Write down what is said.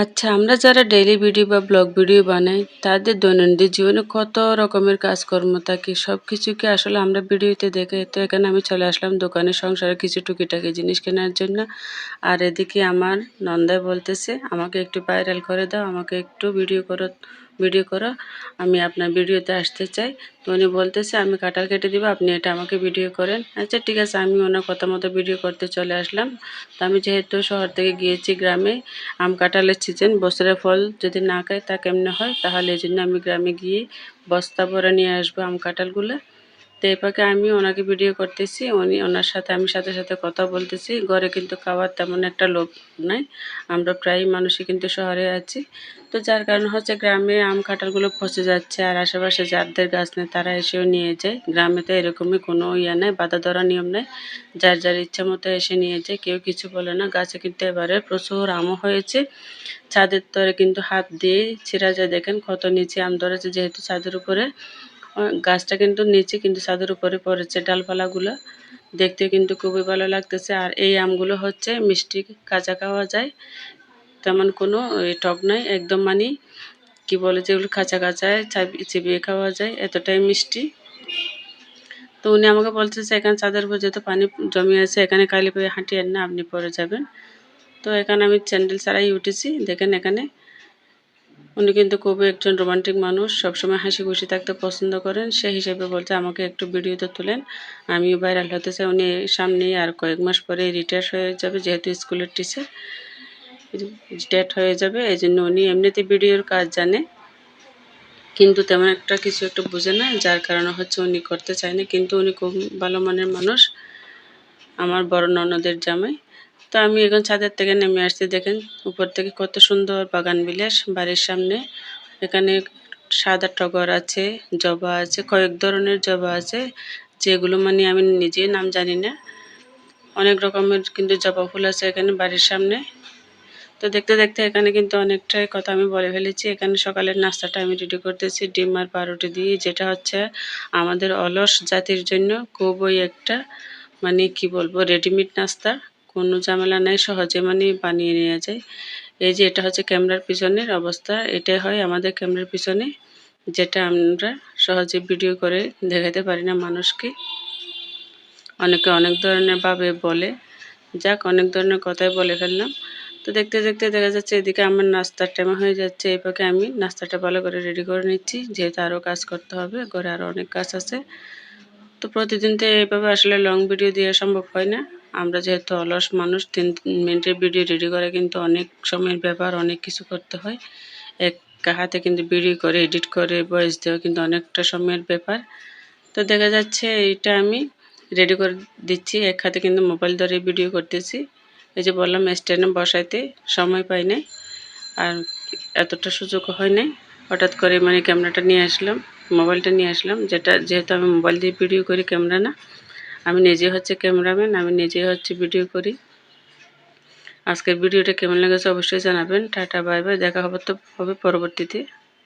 আচ্ছা আমরা যারা ডেইলি ভিডিও বা ব্লগ ভিডিও বানাই, তাদের দৈনন্দিন জীবনে কত রকমের কাজকর্ম থাকে? সব কিছুকে আসলে আমরা ভিডিওতে দেখে? তো এখানে আমি চলে আসলাম দোকানে সংসারে কিছু টুকিটাকি জিনিস কেনার জন্য। আর এদিকে আমার নন্দায় বলতেছে, আমাকে একটু ভাইরাল করে দাও, আমাকে একটু ভিডিও করো। ভিডিও করো। আমি আপনার ভিডিওতে আসতে চাই। তো উনি বলতেছে, আমি কাটাল কেটে দিব, আপনি এটা আমাকে ভিডিও করেন। আচ্ছা ঠিক আছে, আমি ওনার কথা মতো ভিডিও করতে চলে আসলাম। তো আমি যেহেতু শহর থেকে গিয়েছি গ্রামে, আম কাঁঠালের সিজন বছরের ফল যদি না খায়, তা কেমনে হয়? তাহলে এই জন্য আমি গ্রামে গিয়ে বস্তা ভরে নিয়ে আসব আম কাঁঠালগুলো। তো এই পাকে আমি ওনাকে ভিডিও করতেছি, উনি ওনার সাথে আমি সাথে সাথে কথা বলতেছি। ঘরে কিন্তু খাওয়ার তেমন একটা লোক নাই, আমরা প্রায় মানুষই কিন্তু শহরে আছি। তো যার কারণে হচ্ছে গ্রামে আম কাঁঠালগুলো পচে যাচ্ছে, আর আশেপাশে যাদের গাছ নেই তারা এসেও নিয়ে যায়। গ্রামে তো এরকমই কোনো ইয়ে নেই, বাধা ধরা নিয়ম নেই। যার যার ইচ্ছা মতো এসে নিয়ে যায়, কেউ কিছু বলে না। গাছে কিন্তু এবারে প্রচুর আমও হয়েছে। ছাদের তরে কিন্তু হাত দিয়ে ছিঁড়া যায়। দেখেন কত নিচে আম ধরেছে, যেহেতু ছাদের উপরে। গাছটা কিন্তু নিচে কিন্তু ছাদের উপরে পড়েছে ডালপালাগুলো। দেখতে কিন্তু খুবই ভালো লাগতেছে। আর এই আমগুলো হচ্ছে মিষ্টি কাঁচা খাওয়া যায়। তেমন কোনো টক নয় একদম মানে কি বলে যেগুলো কাঁচা কাঁচায় চিবিয়ে খাওয়া যায়, এতটাই মিষ্টি। তো উনি আমাকে বলতেছে, এখানে চাঁদের উপর যেহেতু পানি জমে আছে, এখানে কালি পেয়ে হাঁটিয়েন না, আপনি পরে যাবেন। তো এখানে আমি চ্যান্ডেল ছাড়াই উঠেছি। দেখেন এখানে উনি কিন্তু খুবই একজন রোমান্টিক মানুষ, সবসময় হাসি খুশি থাকতে পছন্দ করেন। সেই হিসেবে বলতে আমাকে একটু ভিডিওতে তুলেন, আমিও ভাইরাল হতে চাই। উনি সামনেই আর কয়েক মাস পরে রিটায়ার হয়ে যাবে, যেহেতু স্কুলের টিচার রিটায়ার হয়ে যাবে এই জন্য উনি এমনিতে ভিডিওর কাজ জানে, কিন্তু তেমন একটা কিছু একটু বুঝে না, যার কারণে হচ্ছে উনি করতে চায় না। কিন্তু উনি খুব ভালো মানের মানুষ, আমার বড় ননদের জামাই। তো আমি এখন ছাদের থেকে নেমে আসছি, দেখেন উপর থেকে কত সুন্দর বাগান বিলাস বাড়ির সামনে। এখানে সাদা টগর আছে, জবা আছে, কয়েক ধরনের জবা আছে, যেগুলো মানে আমি নিজেই নাম জানি না। অনেক রকমের কিন্তু জবা ফুল আছে এখানে বাড়ির সামনে। তো দেখতে দেখতে এখানে কিন্তু অনেকটাই কথা আমি বলে ফেলেছি। এখানে সকালের নাস্তাটা আমি রেডি করতেছি, ডিম আর পাউরুটি দিয়ে, যেটা হচ্ছে আমাদের অলস জাতির জন্য খুবই একটা মানে কি বলব রেডিমেড নাস্তা। কোনো ঝামেলা নেই, সহজে মানে বানিয়ে নেওয়া যায়। এই যে এটা হচ্ছে ক্যামেরার পিছনের অবস্থা, এটাই হয় আমাদের ক্যামেরার পিছনে, যেটা আমরা সহজে ভিডিও করে দেখাতে পারি না মানুষকে। অনেকে অনেক ধরনের ভাবে বলে, যাক অনেক ধরনের কথাই বলে ফেললাম। তো দেখতে দেখতে দেখা যাচ্ছে এদিকে আমার নাস্তার টাইম হয়ে যাচ্ছে, এই পাকে আমি নাস্তাটা ভালো করে রেডি করে নিচ্ছি, যেহেতু আরও কাজ করতে হবে, ঘরে আরও অনেক কাজ আছে। তো প্রতিদিন তো এইভাবে আসলে লং ভিডিও দেওয়া সম্ভব হয় না। আমরা যেহেতু অলস মানুষ, তিন মিনিটের ভিডিও রেডি করে কিন্তু অনেক সময়ের ব্যাপার, অনেক কিছু করতে হয়। এক হাতে কিন্তু ভিডিও করে এডিট করে ভয়েস দেওয়া কিন্তু অনেকটা সময়ের ব্যাপার। তো দেখা যাচ্ছে এইটা আমি রেডি করে দিচ্ছি। এক হাতে কিন্তু মোবাইল ধরে ভিডিও করতেছি। এই যে বললাম স্ট্যান্ডে বসাইতে সময় পাই নাই। আর এতটা সুযোগ হয় নাই। হঠাৎ করে মানে ক্যামেরাটা নিয়ে আসলাম মোবাইলটা নিয়ে আসলাম। যেটা, যেহেতু আমি মোবাইল দিয়ে ভিডিও করি, ক্যামেরা না। আমি নিজে হচ্ছে ক্যামেরাম্যান, আমি নিজে হচ্ছে ভিডিও করি। আজকের ভিডিওটা কেমন লেগেছে অবশ্যই জানাবেন। টাটা, বাই বাই, দেখা হবে তো, হবে পরবর্তীতে।